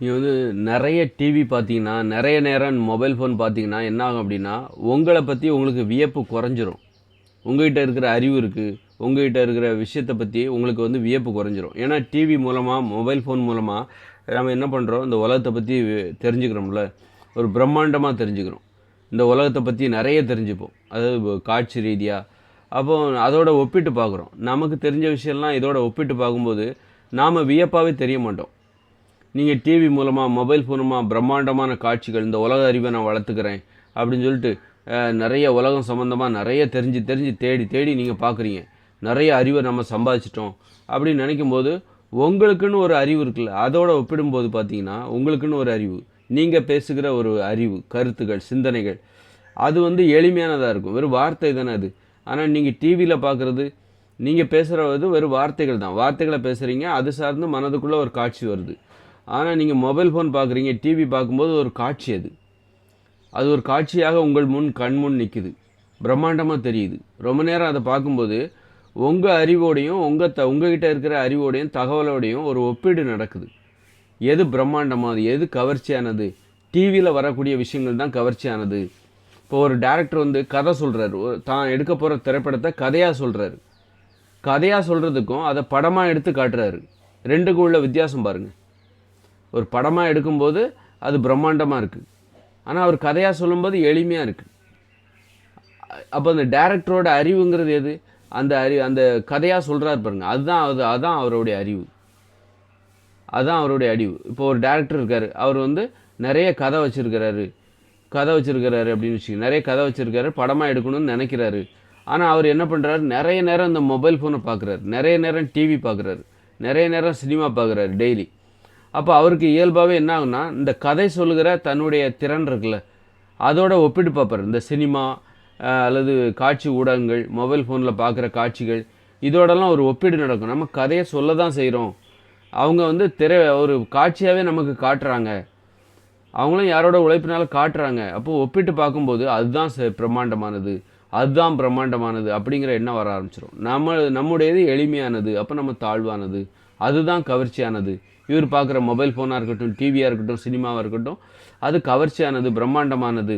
நீங்கள் வந்து நிறைய டிவி பார்த்தீங்கன்னா நிறைய நேரம் மொபைல் ஃபோன் பார்த்தீங்கன்னா என்ன ஆகும் அப்படின்னா உங்களை பற்றி உங்களுக்கு வியப்பு குறைஞ்சிரும். உங்ககிட்ட இருக்கிற அறிவு இருக்குது உங்ககிட்ட இருக்கிற விஷயத்தை பற்றி உங்களுக்கு வந்து வியப்பு குறைஞ்சிரும். ஏன்னா டிவி மூலமாக மொபைல் ஃபோன் மூலமாக நம்ம என்ன பண்ணுறோம் இந்த உலகத்தை பற்றி தெரிஞ்சுக்கிறோம்ல. ஒரு பிரம்மாண்டமாக தெரிஞ்சுக்கிறோம். இந்த உலகத்தை பற்றி நிறைய தெரிஞ்சுப்போம். அதாவது காட்சி ரீதியாக அப்போ அதோட ஒப்பிட்டு பார்க்குறோம். நமக்கு தெரிஞ்ச விஷயம்லாம் இதோட ஒப்பிட்டு பார்க்கும்போது நாம் வியப்பாகவே தெரிய மாட்டோம். நீங்கள் டிவி மூலமாக மொபைல் மூலமாக பிரம்மாண்டமான காட்சிகள் இந்த உலக அறிவை நான் வளர்த்துக்கிறேன் அப்படின்னு சொல்லிட்டு நிறைய உலகம் சம்மந்தமாக நிறைய தெரிஞ்சு தெரிஞ்சு தேடி தேடி நீங்கள் பார்க்குறீங்க நிறைய அறிவை நம்ம சம்பாதிச்சிட்டோம் அப்படின்னு நினைக்கும் போது உங்களுக்குன்னு ஒரு அறிவு இருக்குல்ல அதோட ஒப்பிடும்போது பார்த்தீங்கன்னா உங்களுக்குன்னு ஒரு அறிவு. நீங்கள் பேசுகிற ஒரு அறிவு கருத்துக்கள் சிந்தனைகள் அது வந்து எளிமையானதாக இருக்கும். வெறும் வார்த்தை தானே அது. ஆனால் நீங்கள் டிவியில் பார்க்குறது நீங்கள் பேசுகிறது வெறும் வார்த்தைகள் தான். வார்த்தைகளை பேசுகிறீங்க அது சார்ந்து மனதுக்குள்ளே ஒரு காட்சி வருது. ஆனால் நீங்கள் மொபைல் ஃபோன் பார்க்குறீங்க டிவி பார்க்கும்போது ஒரு காட்சி அது. அது ஒரு காட்சியாக உங்கள் முன் கண் முன் நிற்குது பிரம்மாண்டமாக தெரியுது. ரொம்ப நேரம் அதை பார்க்கும்போது உங்கள் அறிவோடையும் உங்கள் த உங்ககிட்ட இருக்கிற அறிவோடையும் தகவலோடையும் ஒரு ஒப்பீடு நடக்குது. எது பிரம்மாண்டமானது எது கவர்ச்சியானது? டிவியில் வரக்கூடிய விஷயங்கள் தான் கவர்ச்சியானது. இப்போ ஒரு டேரக்டர் வந்து கதை சொல்கிறாரு தான் எடுக்க போகிற திரைப்படத்தை கதையாக சொல்கிறாரு கதையாக சொல்கிறதுக்கும் அதை படமாக எடுத்து காட்டுறாரு. ரெண்டுக்கும் உள்ள வித்தியாசம் பாருங்கள் ஒரு படமாக எடுக்கும்போது அது பிரம்மாண்டமாக இருக்குது ஆனால் அவர் கதையாக சொல்லும்போது எளிமையாக இருக்குது அப்போ அந்த டேரக்டரோட அறிவுங்கிறது எது? அந்த அறி அந்த கதையாக சொல்கிறாரு பாருங்க. அதுதான் அது அதுதான் அவருடைய அறிவு. அதுதான் அவருடைய அறிவு. இப்போ ஒரு டேரக்டர் இருக்கார். அவர் வந்து நிறைய கதை வச்சுருக்கிறாரு. கதை வச்சுருக்கிறாரு அப்படின்னு வச்சுக்கோங்க. நிறைய கதை வச்சுருக்காரு படமாக எடுக்கணும்னு நினைக்கிறாரு. ஆனால் அவர் என்ன பண்ணுறாரு நிறைய நேரம் இந்த மொபைல் ஃபோனை பார்க்குறாரு நிறைய நேரம் டிவி பார்க்குறாரு நிறைய நேரம் சினிமா பார்க்குறாரு டெய்லி அப்போ அவருக்கு இயல்பாகவே என்ன ஆகுனா இந்த கதை சொல்லுகிற தன்னுடைய திறன் இருக்குல்ல அதோட ஒப்பிட்டு பார்ப்பார். இந்த சினிமா அல்லது காட்சி ஊடகங்கள் மொபைல் ஃபோனில் பார்க்குற காட்சிகள் இதோடலாம் ஒரு ஒப்பீடு நடக்கும். நம்ம கதையை சொல்ல தான் செய்கிறோம் அவங்க வந்து திரை ஒரு காட்சியாகவே நமக்கு காட்டுறாங்க. அவங்களும் யாரோட உழைப்பினால காட்டுறாங்க. அப்போது ஒப்பிட்டு பார்க்கும்போது அதுதான் பிரம்மாண்டமானது அதுதான் பிரம்மாண்டமானது அப்படிங்கிற எண்ணம் வர ஆரம்பிச்சிடும் நம்ம நம்முடையது எளிமையானது அப்போ நம்ம தாழ்வானது. அதுதான் கவர்ச்சியானது. இவர் பார்க்குற மொபைல் ஃபோனாக இருக்கட்டும் டிவியாக இருக்கட்டும் சினிமாவாக இருக்கட்டும் அது கவர்ச்சியானது பிரம்மாண்டமானது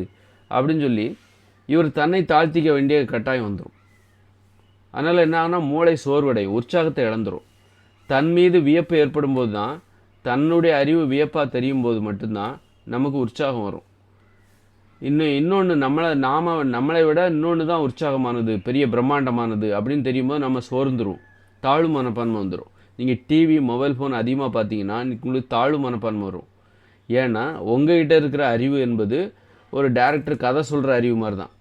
அப்படின்னு சொல்லி இவர் தன்னை தாழ்த்திக்க வேண்டிய கட்டாயம் வந்துடும் அதனால் என்ன ஆகுனா மூளை சோர்வடை உற்சாகத்தை இழந்துரும். தன் மீது வியப்பு ஏற்படும் போது தான் தன்னுடைய அறிவு வியப்பாக தெரியும் போது மட்டும்தான் நமக்கு உற்சாகம் வரும். இன்னும் இன்னொன்று நம்மளை நாம நம்மளை விட இன்னொன்று தான் உற்சாகமானது பெரிய பிரம்மாண்டமானது அப்படின்னு தெரியும்போது நம்ம சோர்ந்துடும் தாழ்வு மனப்பான்மை வந்துடும் நீங்கள் டிவி மொபைல் ஃபோன் அதிகமாக பார்த்தீங்கன்னா உங்களுக்கு தாழ்வு மனப்பான்மை வரும். ஏன்னா உங்ககிட்ட இருக்கிற அறிவு என்பது ஒரு டேரக்டர் கதை சொல்கிற அறிவு மாதிரி தான்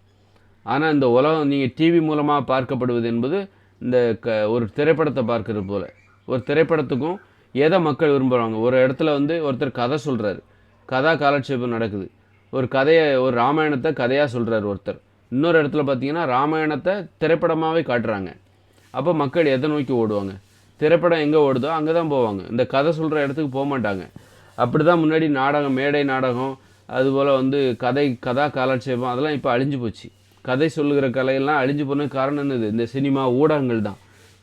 ஆனால் இந்த உலகம் நீங்கள் டிவி மூலமாக பார்க்கப்படுவது என்பது இந்த க ஒரு திரைப்படத்தை பார்க்கறது போல். ஒரு திரைப்படத்துக்கும் எதை மக்கள் விரும்புகிறாங்க ஒரு இடத்துல வந்து ஒருத்தர் கதை சொல்கிறாரு கதா காலட்சேபம் நடக்குது. ஒரு கதையை ஒரு ராமாயணத்தை கதையாக சொல்கிறாரு ஒருத்தர். இன்னொரு இடத்துல பார்த்தீங்கன்னா ராமாயணத்தை திரைப்படமாகவே காட்டுறாங்க. அப்போ மக்கள் எதை நோக்கி ஓடுவாங்க? திரைப்படம் எங்கே ஓடுதோ அங்கே தான் போவாங்க. இந்த கதை சொல்கிற இடத்துக்கு போக மாட்டாங்க. அப்படி தான் முன்னாடி நாடகம் மேடை நாடகம் அதுபோல் வந்து கதை கதா காலட்சேபம் அதெல்லாம் இப்போ அழிஞ்சு போச்சு. கதை சொல்லுகிற கலையெல்லாம் அழிஞ்சு போன காரணம் என்னது? இந்த சினிமா ஊடகங்கள் தான்.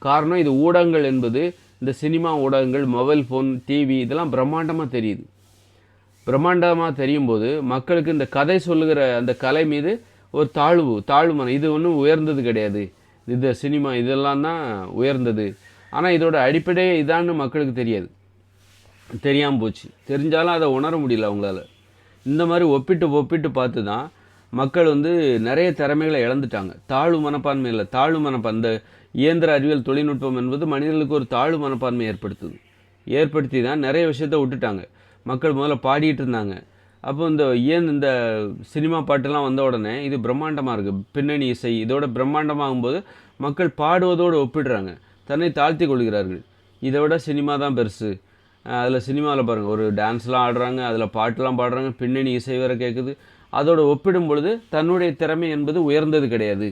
காரணம் இது ஊடகங்கள் என்பது இந்த சினிமா ஊடகங்கள் மொபைல் ஃபோன் டிவி இதெல்லாம் பிரம்மாண்டமாக தெரியுது. பிரம்மாண்டமாக தெரியும் போது மக்களுக்கு இந்த கதை சொல்லுகிற அந்த கலை மீது ஒரு தாழ்வு தாழ்வு மனம். இது ஒன்றும் உயர்ந்தது கிடையாது. இந்த சினிமா இதெல்லாம் தான் உயர்ந்தது. ஆனால் இதோட அடிப்படையே இதான்னு மக்களுக்கு தெரியாது. தெரியாமல் போச்சு. தெரிஞ்சாலும் அதை உணர முடியல அவங்களால. இந்த மாதிரி ஒப்பிட்டு ஒப்பிட்டு பார்த்து தான் மக்கள் வந்து நிறைய திறமைகளை இழந்துட்டாங்க. தாழ்வு மனப்பான்மை இல்லை. தாழ்வு மனப்பான்மை இந்த இயந்திர அறிவியல் தொழில்நுட்பம் என்பது மனிதர்களுக்கு ஒரு தாழ்வு மனப்பான்மை ஏற்படுத்துது. ஏற்படுத்தி தான் நிறைய விஷயத்த விட்டுட்டாங்க. மக்கள் முதல்ல பாடிட்டு இருந்தாங்க. அப்போ இந்த ஏன் இந்த சினிமா பாட்டெல்லாம் வந்த உடனே இது பிரம்மாண்டமாக இருக்குது பின்னணி இசை இதோட பிரம்மாண்டமாகும்போது மக்கள் பாடுவதோடு ஒப்பிடுறாங்க. தன்னை தாழ்த்தி கொள்கிறார்கள். இதை விட சினிமா தான் பெருசு. அதில் சினிமாவில் பாருங்கள் ஒரு டான்ஸ்லாம் ஆடுறாங்க அதில் பாட்டெலாம் பாடுறாங்க பின்னணி இசை வேறு கேட்குது அதோட ஒப்பிடும் பொழுது தன்னுடைய திறமை என்பது உயர்ந்தது கிடையாது.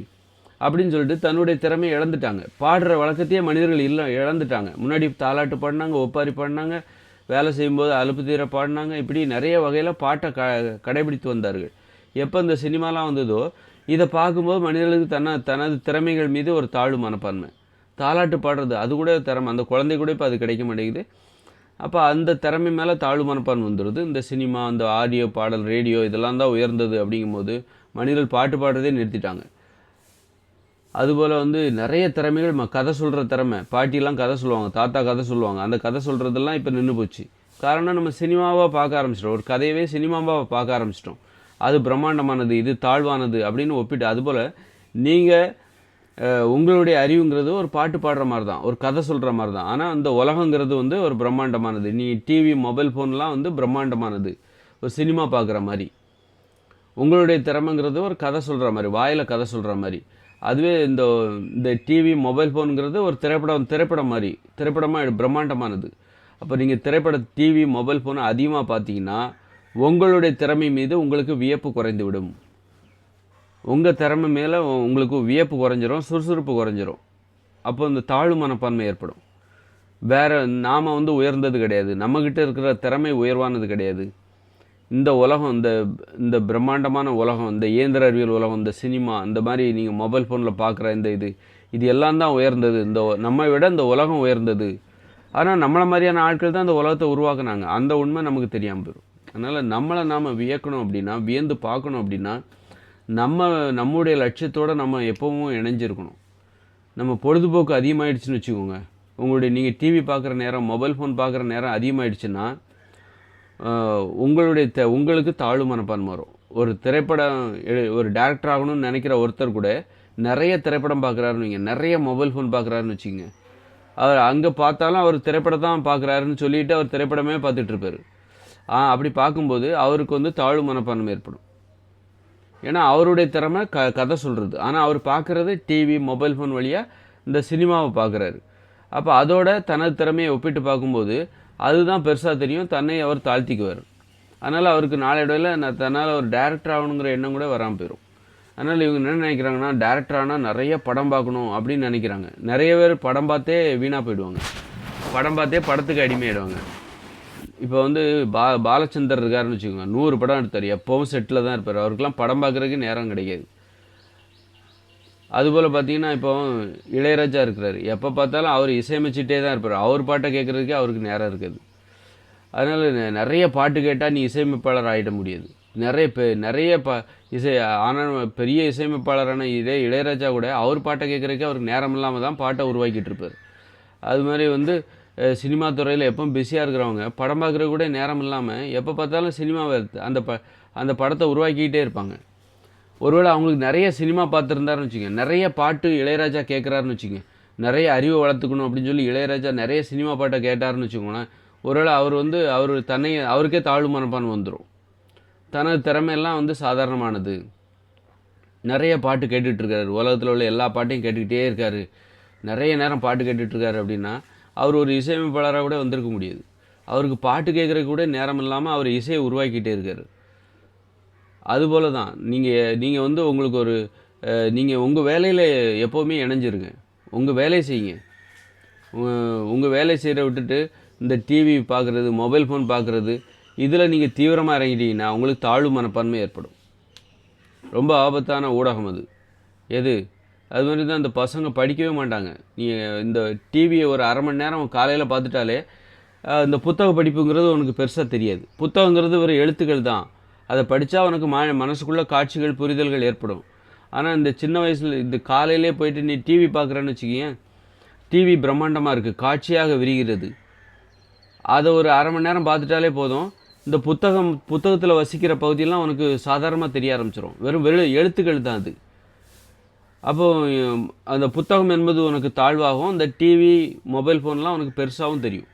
அப்படின்னு சொல்லிட்டு தன்னுடைய திறமையை இழந்துட்டாங்க. பாடுற வழக்கத்தையே மனிதர்கள் இல்லை இழந்துட்டாங்க. முன்னாடி தாலாட்டு பாடினாங்க ஒப்பாரி பாடினாங்க வேலை செய்யும்போது அலுப்பு தீர பாடினாங்க இப்படி நிறைய வகையில் பாட்டை க கடைபிடித்து வந்தார்கள். எப்போ இந்த சினிமாலாம் வந்ததோ இதை பார்க்கும்போது மனிதர்களுக்கு தன்ன தனது திறமைகள் மீது ஒரு தாழ்வு மனப்பான்மை. தாலாட்டு பாடுறது அது கூட திறமை. அந்த குழந்தை கூட இப்போ அது கிடைக்க மாட்டேங்குது. அப்போ அந்த திறமை மேலே தாழ்வு மனப்பான்மை வந்துடுது இந்த சினிமா அந்த ஆடியோ பாடல் ரேடியோ இதெல்லாம் தான் உயர்ந்தது அப்படிங்கும்போது மனிதர்கள் பாட்டு பாடுறதே நிறுத்திட்டாங்க. அதுபோல் வந்து நிறைய திறமைகள் ம கதை சொல்கிற திறமை. பாட்டிலாம் கதை சொல்லுவாங்க தாத்தா கதை சொல்லுவாங்க. அந்த கதை சொல்கிறதெல்லாம் இப்போ நின்று போச்சு. காரணம் நம்ம சினிமாவாக பார்க்க ஆரம்பிச்சிட்டோம். ஒரு கதையவே சினிமாவாக பார்க்க ஆரம்பிச்சிட்டோம். அது பிரம்மாண்டமானது இது தாழ்வானது அப்படின்னு ஒப்பிட்டு அதுபோல் நீங்கள் உங்களுடைய அறிவுங்கிறது ஒரு பாட்டு பாடுற மாதிரி தான் ஒரு கதை சொல்கிற மாதிரி தான் ஆனால் அந்த உலகங்கிறது வந்து ஒரு பிரம்மாண்டமானது. நீ டிவி மொபைல் ஃபோன்லாம் வந்து பிரம்மாண்டமானது. ஒரு சினிமா பார்க்குற மாதிரி. உங்களுடைய திறமைங்கிறது ஒரு கதை சொல்கிற மாதிரி வாயில் கதை சொல்கிற மாதிரி. அதுவே இந்த இந்த டிவி மொபைல் ஃபோனுங்கிறது ஒரு திரைப்படம் திரைப்படம் மாதிரி. திரைப்படமாக பிரம்மாண்டமானது. அப்போ நீங்கள் திரைப்பட டிவி மொபைல் ஃபோனை அதிகமாக பார்த்தீங்கன்னா உங்களுடைய திறமை மீது உங்களுக்கு வியப்பு குறைந்து விடும் உங்கள் திறமை மேலே உங்களுக்கு வியப்பு குறைஞ்சிரும் சுறுசுறுப்பு குறைஞ்சிரும். அப்போ இந்த தாழ்வு மனப்பான்மை ஏற்படும். வேறு நாம் வந்து உயர்ந்தது கிடையாது. நம்மக்கிட்ட இருக்கிற திறமை உயர்வானது கிடையாது. இந்த உலகம் இந்த இந்த பிரம்மாண்டமான உலகம் இந்த இயந்திர அறிவியல் உலகம் இந்த சினிமா இந்த மாதிரி நீங்கள் மொபைல் ஃபோனில் பார்க்குற இந்த இது இது எல்லாம் தான் உயர்ந்தது. இந்த நம்மை விட இந்த உலகம் உயர்ந்தது. ஆனால் நம்மளை மாதிரியான ஆட்கள் தான் இந்த உலகத்தை உருவாக்குனாங்க. அந்த உண்மை நமக்கு தெரியாமல் போயிடும் அதனால் நம்மளை நாம் வியக்கணும் அப்படின்னா வியந்து பார்க்கணும் அப்படின்னா நம்ம நம்முடைய லட்சியத்தோடு நம்ம எப்பவும் இணைஞ்சிருக்கணும். நம்ம பொழுதுபோக்கு அதிகமாகிடுச்சுன்னு வச்சுக்கோங்க. உங்களுடைய நீங்கள் டிவி பார்க்குற நேரம் மொபைல் ஃபோன் பார்க்குற நேரம் அதிகமாகிடுச்சுன்னா உங்களுடைய த உங்களுக்கு தாழ்வு மனப்பான்மை வரும். ஒரு திரைப்படம் ஒரு டேரக்டர் ஆகணும்னு நினைக்கிற ஒருத்தர் கூட நிறைய திரைப்படம் பார்க்குறாருன்னு வைங்க. நிறைய மொபைல் ஃபோன் பார்க்குறாருன்னு வச்சுக்கோங்க. அவர் அங்கே பார்த்தாலும் அவர் திரைப்படம் தான் பார்க்குறாருன்னு சொல்லிட்டு அவர் திரைப்படமே பார்த்துட்ருப்பார் ஆ அப்படி பார்க்கும்போது அவருக்கு வந்து தாழ்வு மனப்பான்மை ஏற்படும். ஏன்னா அவருடைய திறமை க கதை சொல்கிறது ஆனால் அவர் பார்க்குறது டிவி மொபைல் ஃபோன் வழியாக இந்த சினிமாவை பார்க்குறாரு. அப்போ அதோட தனது திறமையை ஒப்பிட்டு பார்க்கும்போது அதுதான் பெருசாக தெரியும். தன்னை அவர் தாழ்த்திக்குவார். அதனால் அவருக்கு நாளடைவில் நான் தன்னால் ஒரு டேரக்டர் ஆகணுங்கிற எண்ணம் கூட வராமல் போயிடும் அதனால் இவங்க என்ன நினைக்கிறாங்கன்னா டேரக்டர் ஆனால் நிறைய படம் பார்க்கணும் அப்படின்னு நினைக்கிறாங்க. நிறைய பேர் படம் பார்த்தே வீணாக போயிடுவாங்க. படம் பார்த்தே படத்துக்கு அடிமையாயிடுவாங்க. இப்போ வந்து பா பாலச்சந்தர் இருக்காருன்னு வச்சுக்கோங்க. நூறு படம் எடுத்தார். எப்போவும் செட்டில் தான் இருப்பார். அவருக்கெல்லாம் படம் பார்க்குறதுக்கு நேரம் கிடைக்காது. அதுபோல் பார்த்தீங்கன்னா இப்போ இளையராஜா இருக்கிறார். எப்போ பார்த்தாலும் அவர் இசையமைச்சிட்டே தான் இருப்பார். அவர் பாட்டை கேட்குறதுக்கே அவருக்கு நேரம் இருக்காது. அதனால் நிறைய பாட்டு கேட்டால் நீ இசையமைப்பாளர் ஆகிட முடியாது. நிறைய பெ நிறைய ப இசை ஆனால் பெரிய இசையமைப்பாளரான இதே இளையராஜா கூட அவர் பாட்டை கேட்குறதுக்கே அவருக்கு நேரம் இல்லாமல் தான் பாட்டை உருவாக்கிட்டு இருப்பார். அது மாதிரி வந்து சினிமா துறையில் எப்போ பிஸியாக இருக்கிறவங்க படம் பார்க்குற கூட நேரம் இல்லாமல் எப்போ பார்த்தாலும் சினிமாவை அந்த ப அந்த படத்தை உருவாக்கிக்கிட்டே இருப்பாங்க. ஒருவேளை அவங்களுக்கு நிறைய சினிமா பார்த்துருந்தாருன்னு வச்சுக்கோங்க நிறைய பாட்டு இளையராஜா கேட்குறாருன்னு வச்சுக்கோங்க நிறைய அறிவை வளர்த்துக்கணும் அப்படின்னு சொல்லி இளையராஜா நிறைய சினிமா பாட்டை கேட்டாருன்னு வச்சுக்கோங்களேன் ஒருவேளை அவர் வந்து அவர் தன்னை அவருக்கே தாழ்வு மனப்பான் வந்துடும் தனது திறமையெல்லாம் வந்து சாதாரணமானது. நிறைய பாட்டு கேட்டுட்ருக்காரு உலகத்தில் உள்ள எல்லா பாட்டையும் கேட்டுக்கிட்டே இருக்காரு. நிறைய நேரம் பாட்டு கேட்டுட்ருக்காரு அப்படின்னா அவர் ஒரு இசையமைப்பாளராக கூட வந்திருக்க முடியாது. அவருக்கு பாட்டு கேட்குறதுக்கு கூட நேரம் இல்லாமல் அவர் இசையை உருவாக்கிட்டே இருக்கார். அதுபோல தான் நீங்கள் நீங்கள் வந்து உங்களுக்கு ஒரு நீங்கள் உங்கள் வேலையில் எப்போவுமே இணைஞ்சிருங்க. உங்கள் வேலையை செய்யுங்க. உங்கள் வேலை செய்கிற விட்டுட்டு இந்த டிவி பார்க்குறது மொபைல் ஃபோன் பார்க்குறது இதில் நீங்கள் தீவிரமாக இறங்கிட்டீங்கன்னா உங்களுக்கு தாழ்வு மனப்பான்மை ஏற்படும். ரொம்ப ஆபத்தான ஊடகம் அது. எது? அது மாதிரி தான் இந்த பசங்க படிக்கவே மாட்டாங்க. நீ இந்த டிவியை ஒரு அரை மணி நேரம் காலையில் பார்த்துட்டாலே இந்த புத்தக படிப்புங்கிறது உனக்கு பெருசாக தெரியாது. புத்தகங்கிறது ஒரு எழுத்துக்கள் தான். அதை படித்தா உனக்கு ம மனசுக்குள்ளே காட்சிகள் புரிதல்கள் ஏற்படும். ஆனால் இந்த சின்ன வயசில் இந்த காலையிலே போயிட்டு நீ டிவி பார்க்குறேன்னு வச்சுக்கியேன் டிவி பிரம்மாண்டமாக இருக்குது காட்சியாக விரிகிறது. அதை ஒரு அரை மணி நேரம் பார்த்துட்டாலே போதும். இந்த புத்தகம் புத்தகத்தில் வசிக்கிற பகுதியெல்லாம் உனக்கு சாதாரணமாக தெரிய ஆரம்பிச்சிடும் வெறும் வெறும் எழுத்துக்கள் தான் அது. அப்போ அந்த புத்தகம் என்பது உனக்கு தாழ்வாகவும் இந்த டிவி மொபைல் ஃபோன்லாம் உனக்கு பெருசாகவும் தெரியும்.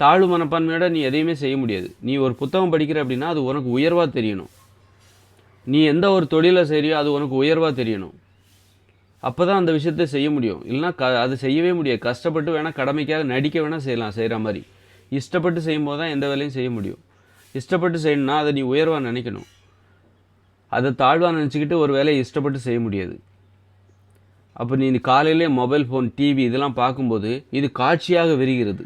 தாழ்வு மனப்பான்மையோட நீ எதையுமே செய்ய முடியாது. நீ ஒரு புத்தகம் படிக்கிற அப்படின்னா அது உனக்கு உயர்வாக தெரியணும். நீ எந்த ஒரு தொழிலை செய்யோ அது உனக்கு உயர்வாக தெரியணும். அப்போ தான் அந்த விஷயத்தை செய்ய முடியும். இல்லைன்னா க அது செய்யவே முடியாது. கஷ்டப்பட்டு வேணால் கடமைக்காக நடிக்க வேணால் செய்யலாம் செய்கிற மாதிரி. இஷ்டப்பட்டு செய்யும்போது தான் எந்த வேலையும் செய்ய முடியும். இஷ்டப்பட்டு செய்யணும்னா அதை நீ உயர்வாக நினைக்கணும். அதை தாழ்வாக நினச்சிக்கிட்டு ஒரு வேலையை இஷ்டப்பட்டு செய்ய முடியாது. அப்போ நீ காலையிலே மொபைல் ஃபோன் டிவி இதெல்லாம் பார்க்கும்போது இது காட்சியாக விரிகிறது.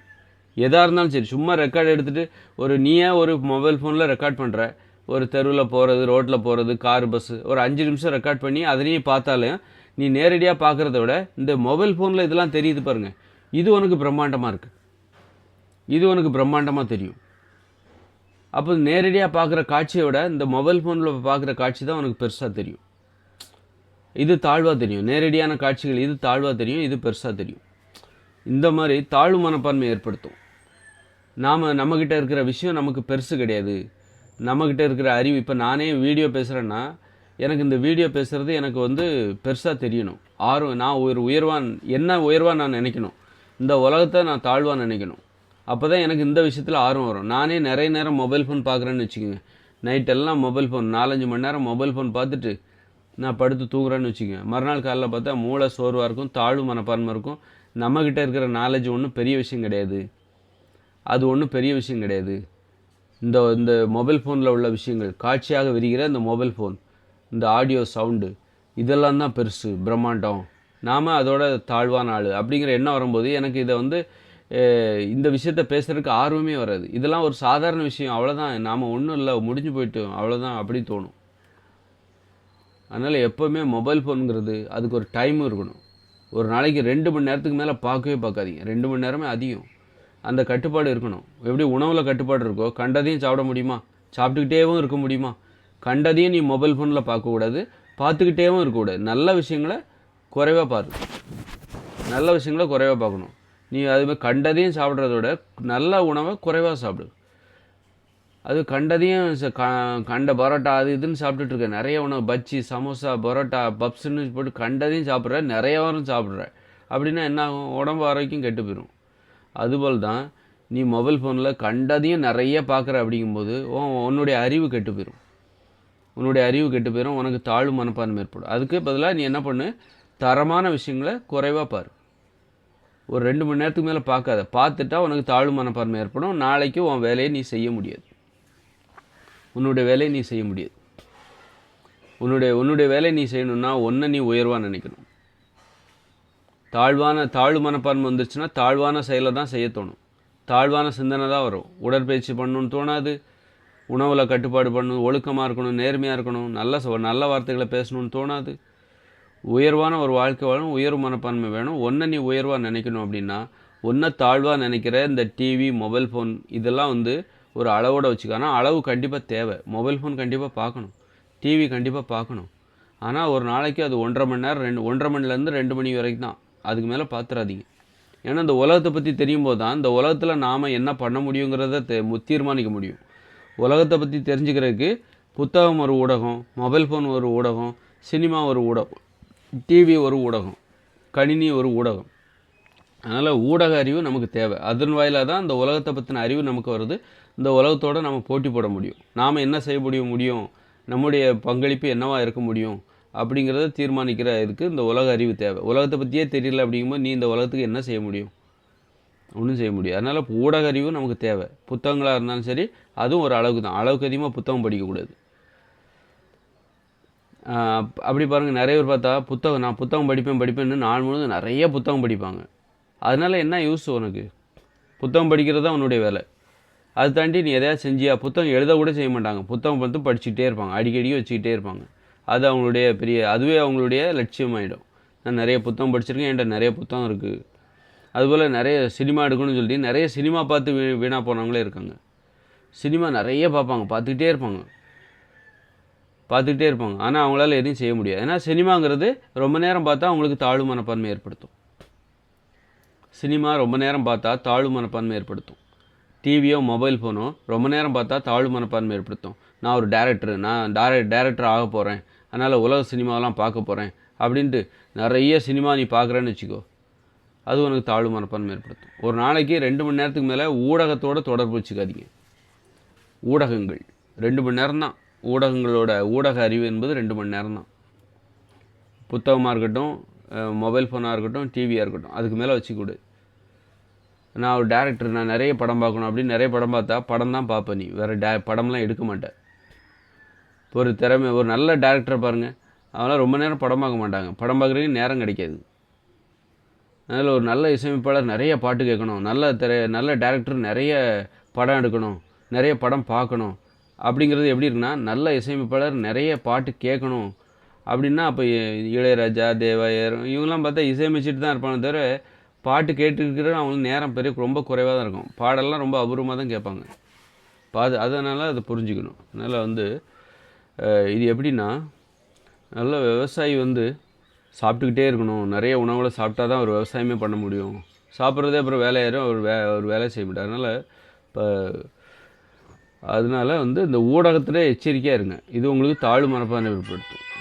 எதாக இருந்தாலும் சரி சும்மா ரெக்கார்ட் எடுத்துகிட்டு ஒரு நீயே ஒரு மொபைல் ஃபோனில் ரெக்கார்ட் பண்ணுற ஒரு தெருவில் போகிறது ரோட்டில் போகிறது கார் பஸ்ஸு ஒரு அஞ்சு நிமிஷம் ரெக்கார்ட் பண்ணி அதனையும் பார்த்தாலும் நீ நேரடியாக பார்க்குறத விட இந்த மொபைல் ஃபோனில் இதெல்லாம் தெரியுது பாருங்கள் இது உனக்கு பிரம்மாண்டமாக இருக்குது இது உனக்கு பிரம்மாண்டமாக தெரியும். அப்போ நேரடியாக பார்க்குற காட்சியை விட இந்த மொபைல் ஃபோனில் பார்க்குற காட்சி தான் உனக்கு பெருசாக தெரியும். இது தாழ்வாக தெரியும். நேரடியான காட்சிகள் இது தாழ்வாக தெரியும் இது பெருசாக தெரியும். இந்த மாதிரி தாழ்வு மனப்பான்மை ஏற்படுத்தும். நாம் நம்மக்கிட்ட இருக்கிற விஷயம் நமக்கு பெருசு கிடையாது. நம்மக்கிட்ட இருக்கிற அறிவு இப்போ நானே வீடியோ பேசுகிறேன்னா எனக்கு இந்த வீடியோ பேசுகிறது எனக்கு வந்து பெருசாக தெரியணும். ஆர்வம் நான் ஒரு உயர்வான் என்ன உயர்வாக நான் நினைக்கணும்? இந்த உலகத்தை நான் தாழ்வாக நினைக்கணும். அப்போ தான் எனக்கு இந்த விஷயத்தில் ஆர்வம் வரும். நானே நிறைய நேரம் மொபைல் ஃபோன் பார்க்குறேன்னு வச்சுக்கோங்க. நைட்டெல்லாம் மொபைல் ஃபோன் நாலஞ்சு மணி நேரம் மொபைல் ஃபோன் பார்த்துட்டு நான் படுத்து தூங்குறேன்னு வச்சுக்கோங்க. மறுநாள் காலையில் பார்த்தா மூளை சோர்வாக இருக்கும் தாழ்வு மனப்பான்மை இருக்கும். நம்மக்கிட்ட இருக்கிற நாலேஜ் ஒன்றும் பெரிய விஷயம் கிடையாது. அது ஒன்றும் பெரிய விஷயம் கிடையாது. இந்த இந்த மொபைல் ஃபோனில் உள்ள விஷயங்கள் காட்சியாக விரிகிற இந்த மொபைல் ஃபோன் இந்த ஆடியோ சவுண்டு இதெல்லாம் தான் பெருசு பிரம்மாண்டம். நாம் அதோட தாழ்வான ஆள். அப்படிங்கிற எண்ணம் வரும்போது எனக்கு இதை வந்து இந்த விஷயத்த பேசுகிறதுக்கு ஆர்வமே வராது. இதெல்லாம் ஒரு சாதாரண விஷயம் அவ்வளோதான் நாம் ஒன்றும் இல்லை முடிஞ்சு போயிட்டோம் அவ்வளோதான் அப்படி தோணும். அதனால் எப்போவுமே மொபைல் ஃபோனுங்கிறது அதுக்கு ஒரு டைம் இருக்கணும். ஒரு நாளைக்கு ரெண்டு மணி நேரத்துக்கு மேலே பார்க்கவே பார்க்காதீங்க. ரெண்டு மணி நேரமே அதிகம். அந்த கட்டுப்பாடு இருக்கணும். எப்படி உணவில் கட்டுப்பாடு இருக்கோ கண்டதையும் சாப்பிட முடியுமா? சாப்பிட்டுக்கிட்டேவும் இருக்க முடியுமா? கண்டதையும் நீ மொபைல் ஃபோனில் பார்க்கக்கூடாது. பார்த்துக்கிட்டேவும் இருக்கக்கூடாது. நல்ல விஷயங்களை குறைவாக பாரு. நல்ல விஷயங்களை குறைவாக பார்க்கணும். நீ அதுமாதிரி கண்டதையும் சாப்பிட்றத விட நல்ல உணவை குறைவாக சாப்பிடு. அது கண்டதையும் கண்ட பரோட்டா அது இதுன்னு சாப்பிட்டுட்டு இருக்க நிறைய உணவு பஜ்ஜி சமோசா பரோட்டா பப்ஸுன்னு போட்டு கண்டதையும் சாப்பிட்ற நிறைய வாரம் சாப்பிட்ற அப்படின்னா என்ன ஆகும்? உடம்பு ஆரோக்கியம் கெட்டு போயிடும் அதுபோல் தான் நீ மொபைல் ஃபோனில் கண்டதையும் நிறைய பார்க்குற அப்படிங்கும்போது உன் உன்னுடைய அறிவு கெட்டு போயிடும் உன்னுடைய அறிவு கெட்டு போயிடும் உனக்கு தாழ்வு மனப்பான்மை ஏற்படும். அதுக்கு பதிலாக நீ என்ன பண்ணு? தரமான விஷயங்களை குறைவாக பாரு. ஒரு ரெண்டு மணி நேரத்துக்கு மேலே பார்க்காத. பார்த்துட்டா உனக்கு தாழ்வு மனப்பான்மை ஏற்படும். நாளைக்கு உன் வேலையை நீ செய்ய முடியாது. உன்னுடைய வேலையை நீ செய்ய முடியாது. உன்னுடைய உன்னுடைய வேலையை நீ செய்யணும்னா ஒன்றை நீ உயர்வாக நினைக்கணும். தாழ்வான தாழ்வு மனப்பான்மை வந்துருச்சுன்னா தாழ்வான செயலை தான் செய்ய தோணும். தாழ்வான சிந்தனை தான் வரும். உடற்பயிற்சி பண்ணணும்னு தோணாது. உணவில் கட்டுப்பாடு பண்ணணும் ஒழுக்கமாக இருக்கணும் நேர்மையாக இருக்கணும் நல்ல நல்ல வார்த்தைகளை பேசணும்னு தோணாது. உயர்வான ஒரு வாழ்க்கை வாழணும் உயர்வு மனப்பான்மை வேணும். ஒன்றை நீ உயர்வாக நினைக்கணும் அப்படின்னா ஒன்றை தாழ்வாக நினைக்கிற இந்த டிவி மொபைல் ஃபோன் இதெல்லாம் வந்து ஒரு அளவோட வச்சுக்க ஆனால் அளவு கண்டிப்பாக தேவை. மொபைல் ஃபோன் கண்டிப்பாக பார்க்கணும். டிவி கண்டிப்பாக பார்க்கணும். ஆனால் ஒரு நாளைக்கு அது ஒன்றரை மணி நேரம் ரெண்டு ஒன்றரை மணிலேருந்து ரெண்டு மணி வரைக்கும் தான் அதுக்கு மேலே பார்த்துறாதீங்க ஏன்னா இந்த உலகத்தை பற்றி தெரியும் போது தான் இந்த உலகத்தில் நாம் என்ன பண்ண முடியுங்கிறத தெ தீர்மானிக்க முடியும். உலகத்தை பற்றி தெரிஞ்சுக்கிறதுக்கு புத்தகம் ஒரு ஊடகம் மொபைல் ஃபோன் ஒரு ஊடகம் சினிமா ஒரு ஊடகம் டிவி ஒரு ஊடகம் கணினி ஒரு ஊடகம். அதனால் ஊடக அறிவு நமக்கு தேவை. அதன் வாயிலாக தான் இந்த உலகத்தை பற்றின அறிவு நமக்கு வருது. இந்த உலகத்தோட நம்ம போட்டி போட முடியும். நாம் என்ன செய்ய முடியும் முடியும்? நம்முடைய பங்களிப்பு என்னவா இருக்க முடியும்? அப்படிங்கிறத தீர்மானிக்கிற இதுக்கு இந்த உலக அறிவு தேவை. உலகத்தை பற்றியே தெரியல அப்படிங்கும்போது நீ இந்த உலகத்துக்கு என்ன செய்ய முடியும்? ஒன்றும் செய்ய முடியாது. அதனால் ஊடக அறிவு நமக்கு தேவை. புத்தகங்களாக இருந்தாலும் சரி அதுவும் ஒரு அளவுக்கு தான் அளவுக்கு அதிகமாக புத்தகம் படிக்கக்கூடாது. அப்படி பாருங்கள் நிறைய பேர் பார்த்தா புத்தகம் நான் புத்தகம் படிப்பேன் படிப்பேன்னு நாள் முழுவதும் நிறைய புத்தகம் படிப்பாங்க. அதனால என்ன யூஸ் உனக்கு? புத்தகம் படிக்கிறது தான் உன்னுடைய வேலை. அது தாண்டி நீ எதையாவது செஞ்சியா? புத்தகம் எழுத கூட செய்ய மாட்டாங்க. புத்தகம் பார்த்து படிச்சுக்கிட்டே இருப்பாங்க. அடிக்கடி வச்சுக்கிட்டே இருப்பாங்க. அது அவங்களுடைய பெரிய அதுவே அவங்களுடைய லட்சியமாயிடும். நான் நிறைய புத்தகம் படிச்சிருக்கேன். என்கிட்ட நிறைய புத்தகம் இருக்குது அதுபோல் நிறைய சினிமா எடுக்கணும்னு சொல்லிட்டு நிறைய சினிமா பார்த்து வீ வீணாக போனவங்களே இருக்காங்க. சினிமா நிறைய பார்ப்பாங்க. பார்த்துக்கிட்டே இருப்பாங்க. பார்த்துக்கிட்டே இருப்பாங்க. ஆனால் அவங்களால எதையும் செய்ய முடியாது. ஏன்னா சினிமாங்கிறது ரொம்ப நேரம் பார்த்தா அவங்களுக்கு தாழ்வு மனப்பான்மை ஏற்படுத்தும். சினிமா ரொம்ப நேரம் பார்த்தா தாழ்வு மனப்பான்மை ஏற்படுத்தும். டிவியோ மொபைல் ஃபோனோ ரொம்ப நேரம் பார்த்தா தாழ்வு மனப்பான்மை ஏற்படுத்தும். நான் ஒரு டேரக்டர் நான் டேர டேரக்டர் ஆக போகிறேன் அதனால் உலக சினிமாவெலாம் பார்க்க போகிறேன் அப்படின்ட்டு நிறைய சினிமா நீ பார்க்குறேன்னு வச்சுக்கோ. அது உனக்கு தாழ்வு மனப்பான்மை ஏற்படுத்தும். ஒரு நாளைக்கு ரெண்டு மணி நேரத்துக்கு மேலே ஊடகத்தோட தொடர்பு வச்சுக்காதீங்க. ஊடகங்கள். ரெண்டு மணி நேரம் தான். ஊடகங்களோட ஊடக அறிவு என்பது ரெண்டு மணி நேரம் தான். புத்தகமாக இருக்கட்டும் மொபைல் ஃபோனாக இருக்கட்டும் டிவியாக இருக்கட்டும் அதுக்கு மேலே வச்சுக்கூடு நான் ஒரு டேரக்டர் நான் நிறைய படம் பார்க்கணும் அப்படின்னு நிறைய படம் பார்த்தா படம் தான் பார்ப்பேன் நீ. வேறு டே படம்லாம் எடுக்க மாட்டேன். ஒரு திறமை ஒரு நல்ல டேரக்டரை பாருங்கள் அவெல்லாம் ரொம்ப நேரம் படம் பார்க்க மாட்டாங்க. படம் பார்க்குறதுக்கு நேரம் கிடைக்காது. அதில் ஒரு நல்ல இசையமைப்பாளர் நிறைய பாட்டு கேட்கணும். நல்ல திரை நல்ல டேரக்டர் நிறைய படம் எடுக்கணும். நிறைய படம் பார்க்கணும். அப்படிங்கிறது எப்படி இருக்குன்னா நல்ல இசையமைப்பாளர் நிறைய பாட்டு கேட்கணும். அப்படின்னா அப்போ இளையராஜா தேவாயர் இவங்கெல்லாம் பார்த்தா இசையமைச்சிட்டு தான் இருப்பாங்க தவிர பாட்டு கேட்டுருக்கிற அவங்களுக்கு நேரம் பெரிய ரொம்ப குறைவாக தான் இருக்கும். பாடெல்லாம் ரொம்ப அபூர்வமாக தான் கேட்பாங்க. பாது அதனால் அதை புரிஞ்சுக்கணும். அதனால் வந்து இது எப்படின்னா நல்ல விவசாயி வந்து சாப்பிட்டுக்கிட்டே இருக்கணும். நிறைய உணவுகளை சாப்பிட்டா தான் ஒரு விவசாயமே பண்ண முடியும். சாப்பிட்றதே அப்புறம் வேலையாயிரும். அவர் வே ஒரு வேலை செய்ய மாட்டார். அதனால் இப்போ அதனால வந்து இந்த ஊடகத்தில் எச்சரிக்கையாக இருங்க. இது உங்களுக்கு தாழ்வு மனப்பான்மை ஏற்படுத்தும்.